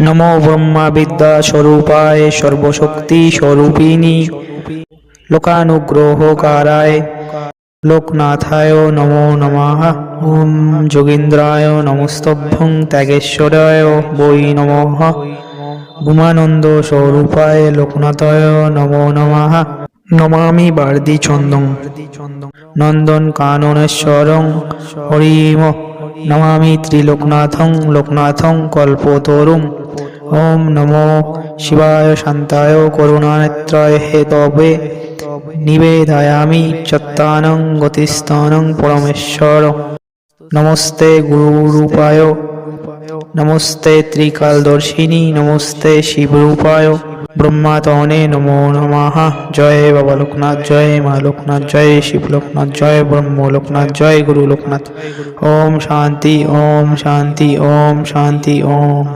নমো ব্রহ্মা বিদ্যা স্বরূপায় সর্বশক্তি স্বরূপিণী। লোকানুগ্রহকারায় লোকনাথায় নমো নমঃ। ওম যোগীন্দ্রায় নমস্তভ্যং ত্যাগেশ্বরায় বৈ নমঃ। গুমানন্দ স্বরূপায় লোকনাথায় নমো নমঃ। নমামি বার্দি চন্দং নন্দন কাননেশ্বরং হরিম। নমামি ত্রিলোকনাথং লোকনাথং কল্পতরুম ওম নমো শিবায় শান্তায় করুণানেত্রায় হেতবে নিবেদয়ামি চত্তানং গতিস্থানং পরমেশ্বর নমস্তে গুরুরূপায় নমস্তে ত্রিকালদর্শিনী নমস্তে শিবরূপায় ব্রহ্মাতনে নমো নমঃ জয় বাবা লোকনাথ জয় মা লোকনাথ জয় শিব লোকনাথ জয় ব্রহ্ম লোকনাথ জয় গুরু লোকনাথ ওম শান্তি ওম শান্তি ওম শান্তি ওম